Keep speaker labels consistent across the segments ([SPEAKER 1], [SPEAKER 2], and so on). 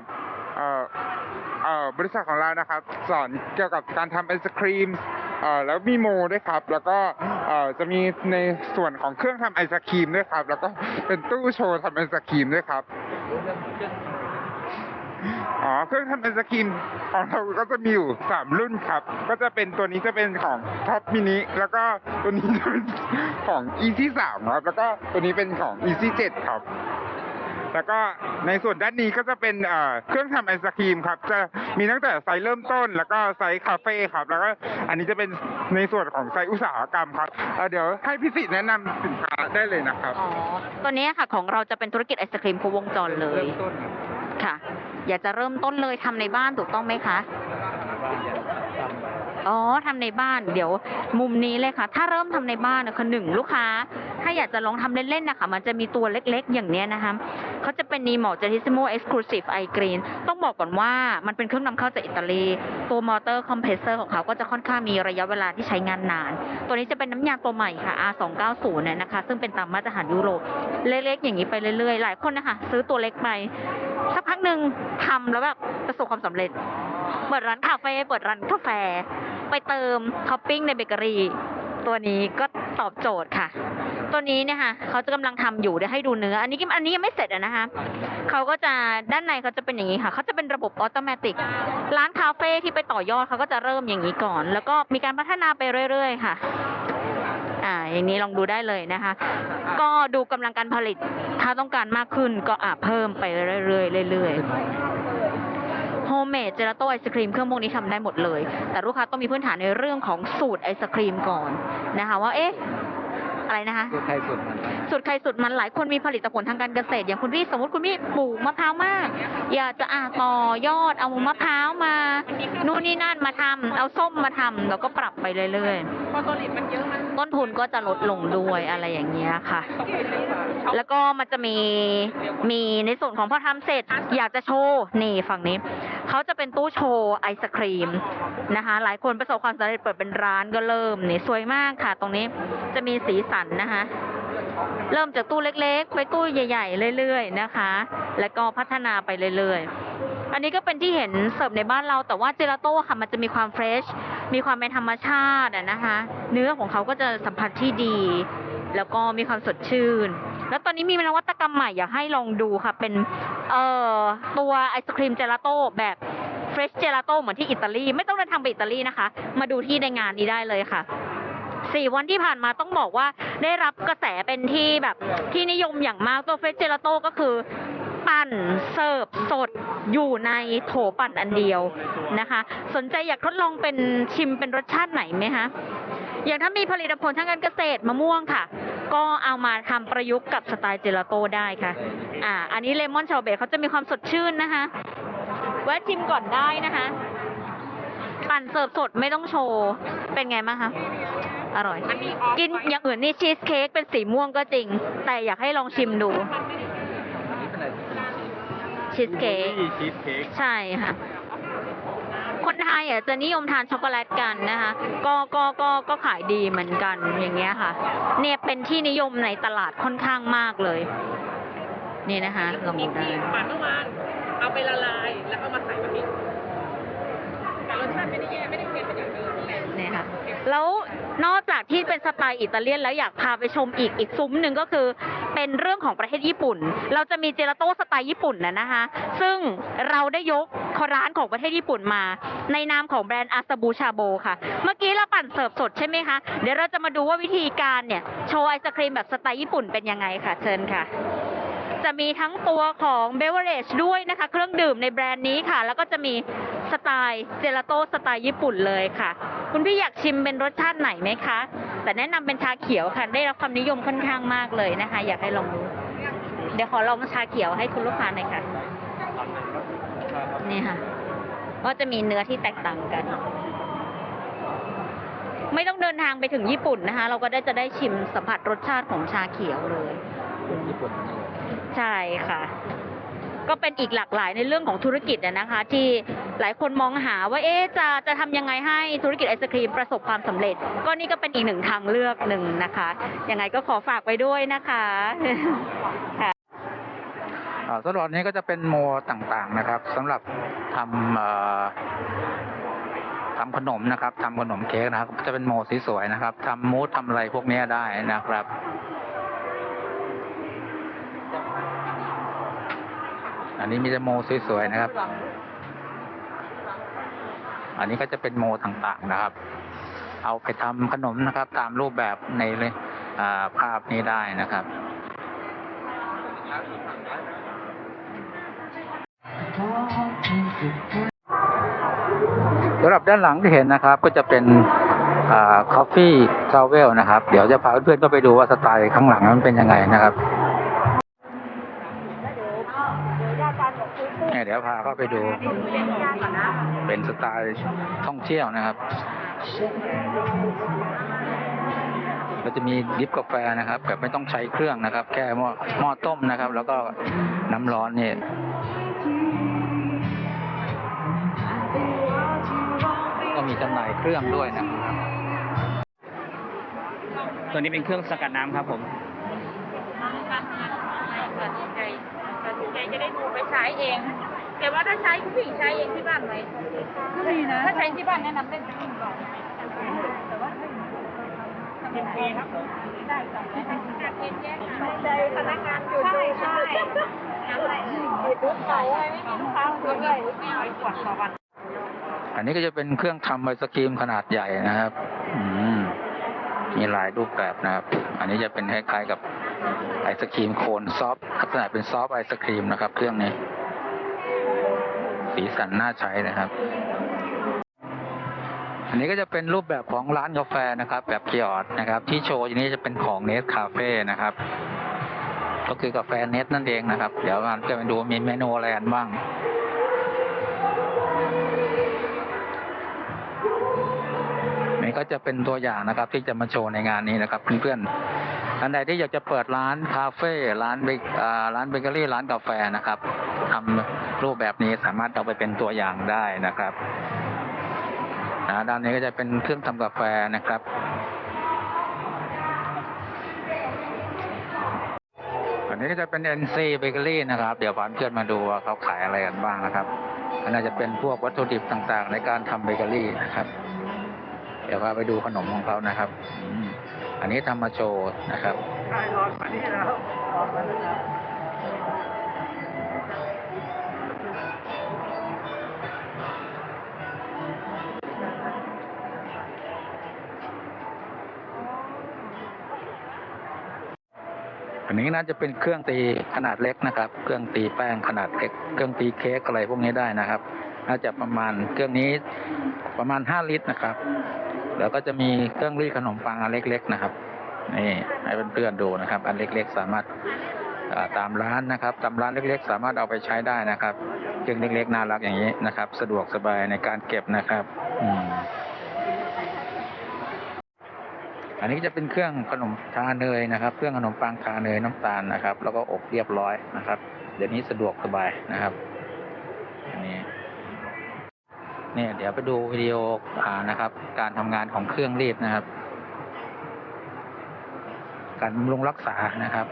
[SPEAKER 1] นะครับบริษัทของเรานะครับ สอนเกี่ยวกับการทำไอศครีมแล้วมีโมด้วยครับ แล้วก็จะมีในส่วนของเครื่องทำไอศครีมด้วยครับ แล้วก็เป็นตู้โชว์ทำไอศครีมด้วยครับอ๋อเครื่องทำไอศครีมของเราก็จะมีอยู่สามรุ่นครับ ก็จะเป็นตัวนี้จะเป็นของท็อปมินิแล้วก็ตัวนี้จะเป็นของ e ที่สามครับ แล้วก็ตัวนี้เป็นของ e ที่เจ็ดครับ แล้วก็ในส่วนด้านนี้ก็จะเป็นเอ่อเครื่องทำไอศครีมครับ จะมีตั้งแต่ไซส์เริ่มต้น แล้วก็ไซส์คาเฟ่ครับ แล้วก็อันนี้จะเป็นในส่วนของไซส์อุตสาหกรรมครับเอ่อเดี๋ยวให้พี่สิทธิ์แนะนำสินค้าได้เลยนะครับ
[SPEAKER 2] อ๋อ ตัวนี้ค่ะของเราจะเป็นธุรกิจไอศครีมครบวงจรเลย
[SPEAKER 1] เริ่มต้นครับ
[SPEAKER 2] ค่ะ อยากจะเริ่มต้นเลยทำในบ้านถูกต้องไหมคะอ๋อทำในบ้านเดี๋ยวมุมนี้เลยค่ะ ถ้าเริ่มทำในบ้านนะคะหนึ่งลูกค้า ถ้าอยากจะลองทำเล่นๆนะคะมันจะมีตัวเล็ก ๆ อย่างเนี้ยนะคะ เขาจะเป็น Nemo Genissimo Exclusive i Green ต้องบอกก่อนว่ามันเป็นเครื่องนำเข้าจากอิตาลีตัวมอเตอร์คอมเพรสเซอร์ของเขาก็จะค่อนข้างมีระยะเวลาที่ใช้งานนาน ตัวนี้จะเป็นน้ำยาตัวใหม่ค่ะ R290 เนี่ยนะคะ ซึ่งเป็นตามมาตรฐานยุโรปเล็กๆ อย่างนี้ไปเรื่อยๆ หลายคนนะคะซื้อตัวเล็กไปสักพักหนึ่งทำแล้วแบบประสบความสำเร็จเปิดร้านคาเฟ่เปิดร้านกาแฟ ไปเติมท็อปปิ้งในเบเกอรี่ ตัวนี้ก็ตอบโจทย์ค่ะ ตัวนี้เนี่ยค่ะเขาจะกำลังทำอยู่เดี๋ยวให้ดูเนื้อ อันนี้อันนี้ยังไม่เสร็จอะนะคะเขาก็จะด้านในเขาจะเป็นอย่างนี้ค่ะเขาจะเป็นระบบออโตเมติกร้านคาเฟ่ที่ไปต่อยอดเขาก็จะเริ่มอย่างนี้ก่อน แล้วก็มีการพัฒนาไปเรื่อย ๆ ค่ะอ่าอย่างนี้ลองดูได้เลยนะคะ ก็ดูกำลังการผลิต ถ้าต้องการมากขึ้นก็อ่าเพิ่มไปเรื่อยๆเรื่อยๆโฮมเมดเจลาโต้ไอศครีมเครื่องพวกนี้ทำได้หมดเลย แต่ลูกค้าต้องมีพื้นฐานในเรื่องของสูตรไอศครีมก่อนนะคะว่าเอ๊ะ อะไรนะคะ
[SPEAKER 3] สูตรไทยสูตรมัน
[SPEAKER 2] สูตรใครสูตรมันหลายคนมีผลิตผลทางการเกษตร อย่างคุณพี่สมมติคุณพี่ปลูกมะพร้าวมาก อยากจะอ่าต่อยอดเอามะพร้าวมา นู่นนี่นั่นมาทำเอาส้มมาทำแล้วก็ปรับไปเรื่อยๆ
[SPEAKER 4] พอโซลิดมันเยอะมัน
[SPEAKER 2] ต้นทุนก็จะลดลงด้วยอะไรอย่างเงี้ยค่ะ แล้วก็มันจะมีมีในส่วนของพอทำเสร็จ อยากจะโชว์นี่ฝั่งนี้เขาจะเป็นตู้โชว์ไอศครีมนะคะ หลายคนประสบความสำเร็จเปิดเป็นร้านก็เริ่มนี่สวยมากค่ะ ตรงนี้จะมีสีสันนะคะ เริ่มจากตู้เล็กๆ ไปตู้ใหญ่ ๆ เรื่อยๆนะคะ แล้วก็พัฒนาไปเรื่อยๆ อันนี้ก็เป็นที่เห็นเสิร์ฟในบ้านเรา แต่ว่าเจลาโต้ค่ะ มันจะมีความเฟรช มีความเป็นธรรมชาตินะคะ เนื้อของเขาก็จะสัมผัสที่ดี แล้วก็มีความสดชื่น แล้วตอนนี้มีนวัตกรรมใหม่อยากให้ลองดูค่ะ เป็นเอ่อตัวไอศครีมเจลาโต้แบบเฟรชเจลาโต้เหมือนที่อิตาลี ไม่ต้องเดินทางไปอิตาลีนะคะ มาดูที่ในงานนี้ได้เลยค่ะ สี่วันที่ผ่านมาต้องบอกว่าได้รับกระแสเป็นที่แบบที่นิยมอย่างมากตัวเฟสเจลาโต้ก็คือปั่นเสิร์ฟสดอยู่ในโถปั่นอันเดียวนะคะ สนใจอยากทดลองเป็นชิมเป็นรสชาติไหนไหมคะอย่างถ้ามีผลิตผลทางการเกษตรมะม่วงค่ะ ก็เอามาทำประยุกต์กับสไตล์เจลาโต้ได้ค่ะ อ่า อันนี้เลมอนชาเบตเขาจะมีความสดชื่นนะคะแวะชิมก่อนได้นะคะ ปั่นเสิร์ฟสดไม่ต้องโชว์ เป็นไงบ้างคะ อร่อย
[SPEAKER 4] มันมีออฟ
[SPEAKER 2] กินอย่างอื่นนี่ชีสเค้กเป็นสีม่วงก็จริง แต่อยากให้ลองชิมดู
[SPEAKER 3] นี่เป็นอะไร
[SPEAKER 2] ชีสเค้ก
[SPEAKER 3] ชีสเค้ก
[SPEAKER 2] ใช่ค่ะ คนไทยอะจะนิยมทานช็อกโกแลตกันนะคะ ก็ก็ก็ก็ขายดีเหมือนกันอย่างเงี้ยค่ะ เนี่ยเป็นที่นิยมในตลาดค่อนข้างมากเลย นี่นะคะลอง
[SPEAKER 4] มี
[SPEAKER 2] ดูได้
[SPEAKER 4] ครีมปั่นเมื่อวานเอาไปละลายแล้วเอามาใส่แบบนี้แต่รสชาติไม่ได้แย่ไม่ได้เค็มเป็นอย่างเดิมแต่
[SPEAKER 2] เนี่ยค่ะ แล้วนอกจากที่เป็นสไตล์อิตาเลียนแล้วอยากพาไปชมอีกอีกซุ้มหนึ่งก็คือ เป็นเรื่องของประเทศญี่ปุ่น เราจะมีเจลาโต้สไตล์ญี่ปุ่นนะนะคะ ซึ่งเราได้ยกร้านของประเทศญี่ปุ่นมา ในนามของแบรนด์อาซาบูชาโบค่ะ เมื่อกี้เราปั่นเสิร์ฟสดใช่ไหมคะ เดี๋ยวเราจะมาดูว่าวิธีการเนี่ย โชว์ไอศครีมแบบสไตล์ญี่ปุ่นเป็นยังไงค่ะ เชิญค่ะจะมีทั้งตัวของเบเวอร์เรจด้วยนะคะ เครื่องดื่มในแบรนด์นี้ค่ะ แล้วก็จะมีสไตล์เจลาโต้สไตล์ญี่ปุ่นเลยค่ะ คุณพี่อยากชิมเป็นรสชาติไหนไหมคะ แต่แนะนำเป็นชาเขียวค่ะ ได้รับความนิยมค่อนข้างมากเลยนะคะ อยากให้ลองดูเดี๋ยวขอลองชาเขียวให้คุณลูกค้าหน่อยค่ะ นี่ค่ะ ก็จะมีเนื้อที่แตกต่างกัน ไม่ต้องเดินทางไปถึงญี่ปุ่นนะคะ เราก็ได้จะได้ชิมสัมผัสรสชาติของชาเขียวเลย
[SPEAKER 3] ญี่ปุ่นนี่
[SPEAKER 2] ใช่ค่ะ ก็เป็นอีกหลากหลายในเรื่องของธุรกิจนะคะ ที่หลายคนมองหาว่าเอ๊จะจะทำยังไงให้ธุรกิจไอศครีมประสบความสำเร็จ ก็นี่ก็เป็นอีกหนึ่งทางเลือกหนึ่งนะคะยังไงก็ขอฝากไว้ด้วยนะคะค่ะ
[SPEAKER 3] อ่าสำหรับวันนี้ก็จะเป็นโมต่างๆนะครับสำหรับทำเอ่อทำขนมนะครับทำขนมเค้กนะครับ จะเป็นโมสีสวยนะครับทำมูสทำอะไรพวกเนี้ยได้นะครับ นนี้มีแต่โมสวยๆนะครับ อันนี้ก็จะเป็นโมต่างๆนะครับ เอาไปทำขนมนะครับ ตามรูปแบบในอ่าภาพนี้ได้นะครับสำหรับด้านหลังที่เห็นนะครับ ก็จะเป็นอ่า coffee travel นะครับ เดี๋ยวจะพาเพื่อนๆก็ไปดูว่าสไตล์ข้างหลังมันเป็นยังไงนะครับ เนี่ยเดี๋ยวพาเข้าไปดู เป็นสไตล์ท่องเที่ยวนะครับก็จะมีดริฟกาแฟนะครับ แบบไม่ต้องใช้เครื่องนะครับ แค่หม้อหม้อต้มนะครับ แล้วก็น้ำร้อนนี่ก็มีจำหน่ายเครื่องด้วยนะครับ
[SPEAKER 5] ตัวนี้เป็นเครื่องสกัดน้ำครับผม
[SPEAKER 4] ตัดสินใจตัดสินใจจะได้ดูไปใช้เอง แต่ว่าถ้าใช้ผู้หญิงใช้เองที่บ้านไหมไม่นะถ้าใช้ที่บ้านแนะนำเล่นผู้หญิงก่อนแต่ว่าทำยังไงครับได้ค่ะจากเองแยกไม่ได้พนักงานอยู่ใช่ใช่อะไรอยู่ทุกเสาไม่มีลูกค้าคนเลยไม่เอาขวดต่อวัน
[SPEAKER 3] อันนี้ก็จะเป็นเครื่องทำไอศกรีมขนาดใหญ่นะครับอืมมีหลายรูปแบบนะครับ อันนี้จะเป็นคล้ายๆกับไอศกรีมโคนซอฟต์ลักษณะเป็นซอฟต์ไอศกรีมนะครับ เครื่องนี้ สีสันน่าใช้นะครับอันนี้ก็จะเป็นรูปแบบของร้านกาแฟนะครับ แบบเกียร์ดนะครับ ที่โชว์อยู่นี้จะเป็นของเนสคาเฟ่นะครับ ก็คือกาแฟเนสนั่นเองนะครับ เดี๋ยวเราจะไปดูมีเมนูอะไรกันบ้าง นี่ก็จะเป็นตัวอย่างนะครับ ที่จะมาโชว์ในงานนี้นะครับเพื่อนๆ ท่านใดที่อยากจะเปิดร้านคาเฟ่ร้านเบเอ่อร้านเบเกอรี่ร้านกาแฟนะครับทำรูปแบบนี้สามารถเอาไปเป็นตัวอย่างได้นะครับนะด้านนี้ก็จะเป็นเครื่องทำกาแฟนะครับอันนี้ก็จะเป็น NC Bakery นะครับ เดี๋ยวพาเพื่อนมาดูว่าเขาขายอะไรกันบ้างนะครับก็น่าจะเป็นพวกวัตถุดิบต่างๆ ในการทำเบเกอรี่นะครับ เดี๋ยวพาไปดูขนมของเขานะครับ อันนี้ทำมาโชว์นะครับอันนี้น่าจะเป็นเครื่องตีขนาดเล็กนะครับ เครื่องตีแป้งขนาดเล็ก เครื่องตีเค้กอะไรพวกนี้ได้นะครับ น่าจะประมาณเครื่องนี้ประมาณห้าลิตรนะครับ แล้วก็จะมีเครื่องรีดขนมปังอันเล็ก ๆ นะครับนี่ให้เพื่อนๆดูนะครับ อันเล็ก ๆ สามารถตามร้านนะครับตามร้านเล็ก ๆ สามารถเอาไปใช้ได้นะครับเครื่องเล็กๆน่ารักอย่างนี้นะครับ สะดวกสบายในการเก็บนะครับอันนี้จะเป็นเครื่องขนมทาเนยนะครับ เครื่องขนมปังทาเนยน้ำตาลนะครับ แล้วก็อบเรียบร้อยนะครับ เดี๋ยวนี้สะดวกสบายนะครับอันนี้ เนี่ยเดี๋ยวไปดูวิดีโออ่านะครับ การทำงานของเครื่องรีดนะครับ การบำรุงรักษานะครับ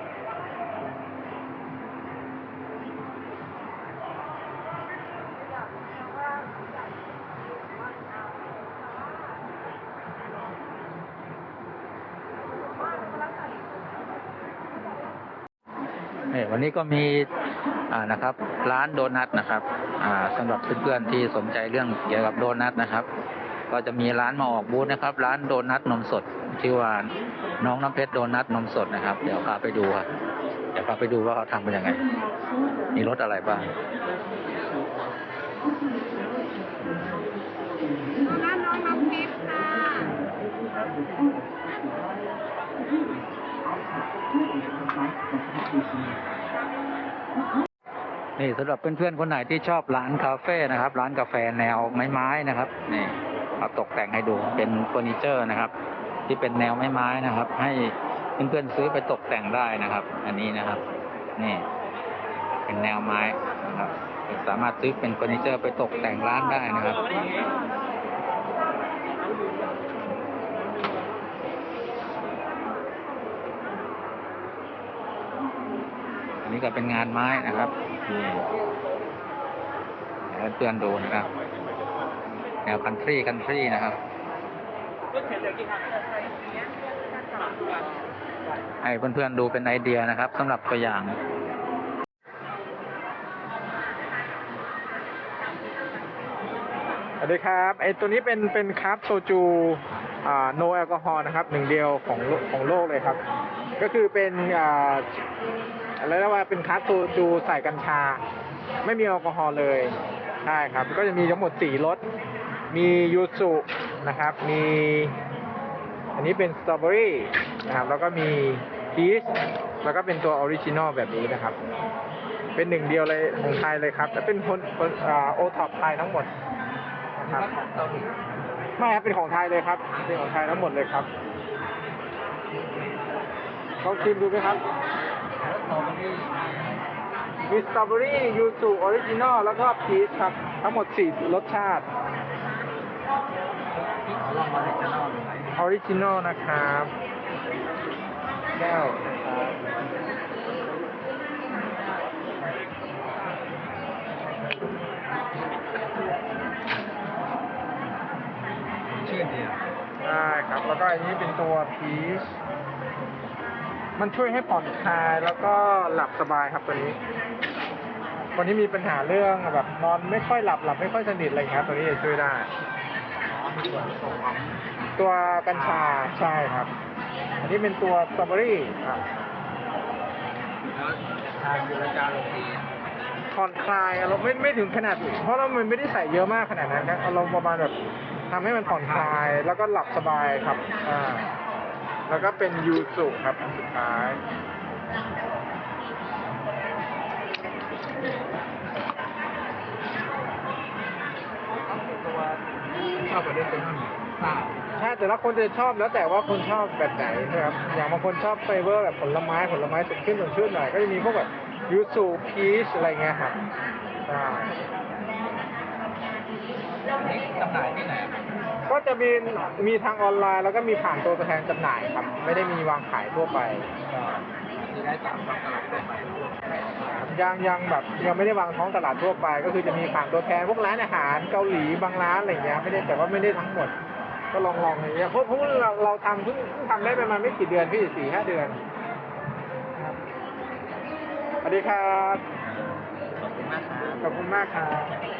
[SPEAKER 3] เนี่ยวันนี้ก็มี นะครับ ร้านโดนัทนะครับอ่าสำหรับเพื่อนๆที่สนใจเรื่องเกี่ยวกับโดนัทนะครับ ก็จะมีร้านมาออกบูธนะครับ ร้านโดนัทนมสดชื่อว่าน้องน้ำเพชรโดนัทนมสดนะครับ เดี๋ยวพาไปดูครับเดี๋ยวพาไปดูว่าเขาทำเป็นยังไง มีรสอะไรบ้าง
[SPEAKER 4] ร้านน้องน้ำเพชรค่ะ
[SPEAKER 3] นี่สำหรับเพื่อนๆคนไหนที่ชอบร้านคาเฟ่นะครับ ร้านกาแฟแนวไม้ๆนะครับนี่เอาตกแต่งให้ดูเป็นเฟอร์นิเจอร์นะครับ ที่เป็นแนวไม้ๆนะครับ ให้เพื่อนๆซื้อไปตกแต่งได้นะครับ อันนี้นะครับนี่เป็นแนวไม้นะครับสามารถซื้อเป็นเฟอร์นิเจอร์ไปตกแต่งร้านได้นะครับ นนี้ก็เป็นงานไม้นะครับนี่ให้เพื่อนดูนะครับ แนวคันทรีคันทรีนะครับให้เพื่อนๆดูเป็นไอเดียนะครับสำหรับตัวอย่าง
[SPEAKER 6] สวัสดีครับไอตัวนี้เป็นเป็นคราฟโซจู โนแอลกอฮอล์นะครับหนึ่งเดียวของโลของโลกเลยครับ ก็คือเป็นอ่าอะไรนะว่าเป็นคราฟต์โซจูใส่กัญชา ไม่มีแอลกอฮอล์เลยใช่ครับ ก็จะมีทั้งหมดสี่รสมียูสุนะครับ มีอันนี้เป็นสตรอเบอรี่นะครับแล้วก็มีพีชแล้วก็เป็นตัวออริจินอลแบบนี้นะครับ เป็นหนึ่งเดียวเลยของไทยเลยครับและเป็นคนโอท็อปไทยทั้งหมดนะครับ ไม่ครับเป็นของไทยเลยครับเป็นของไทยทั้งหมดเลยครับลองชิมดูไหมครับมีสตรอเบอรี่ยูสุออริจินอลแล้วก็พีชครับ ทั้งหมดสี่รสชาติออริจินอลนะครับแก้วนะครับได้ ครับ แล้วก็อันนี้เป็นตัวพีชมันช่วยให้ผ่อนคลายแล้วก็หลับสบายครับตัวนี้ วันนี้มีปัญหาเรื่องแบบนอนไม่ค่อยหลับหลับไม่ค่อยสนิทอะไรอย่างเงี้ยครับ ตัวนี้จะช่วยได้ ตัวกัญชาใช่ครับ อันนี้เป็นตัวสตรอเบอรี่ครับผ่อนคลายเราไม่ไม่ถึงขนาด เพราะเราไม่ได้ใส่เยอะมากขนาดนั้นครับเราประมาณแบบ ทำให้มันผ่อนคลาย แล้วก็หลับสบายครับ อ่า แล้วก็เป็นยูสุครับอันสุดท้าย
[SPEAKER 3] ชอบประเด็นเป็นทราบ
[SPEAKER 6] ใช่แต่ละคนจะชอบแล้วแต่ว่าคนชอบแบบไหนนะครับ อย่างบางคนชอบเฟเวอร์แบบผลไม้ผลไม้สดชื่นสดชื่นหน่อยก็จะมีพวกแบบยูสุพีชอะไรเงี้ยครับใช่
[SPEAKER 3] จำหน่ายที่ไหน
[SPEAKER 6] ก็จะมีมีทางออนไลน์ แล้วก็มีผ่านตัวแทนจำหน่ายครับ ไม่ได้มีวางขายทั่วไป
[SPEAKER 3] ที่ได้ตามท้องตลาดได้ไหม
[SPEAKER 6] ยังยังแบบยังไม่ได้วางท้องตลาดทั่วไป ก็คือจะมีผ่านตัวแทนพวกร้านอาหารเกาหลีบางร้านอะไรเงี้ยไม่ได้แต่ว่าไม่ได้ทั้งหมด ก็ลองลองอย่างเงี้ยเพราะเพราะเราเราทำเพิ่งเพิ่งทำได้ประมาณไม่กี่เดือนพี่สี่ห้าเดือนครับสวัสดีครับ
[SPEAKER 3] ขอบคุณมากครับ
[SPEAKER 6] ขอบคุณมากครับ